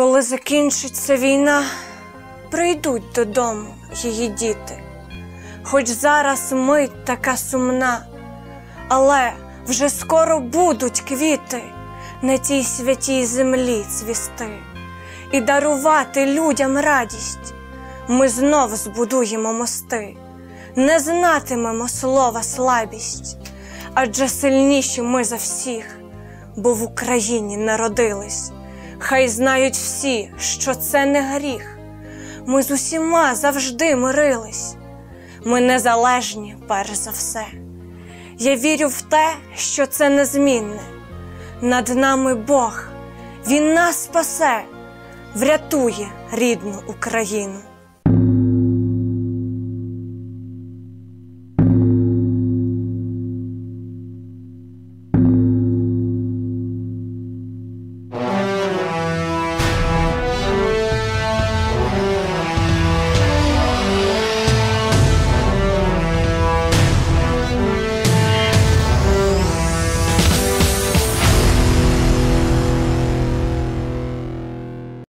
Коли закінчиться війна, прийдуть додому її діти. Хоч зараз мить така сумна, але вже скоро будуть квіти на тій святій землі цвісти, і дарувати людям радість. Ми знов збудуємо мости, не знатимемо слова слабість, адже сильніші ми за всіх, бо в Україні народились. Хай знають всі, що це не гріх. Ми з усіма завжди мирились. Ми незалежні, перш за все. Я вірю в те, що це незмінне. Над нами Бог, Він нас спасе, врятує рідну Україну.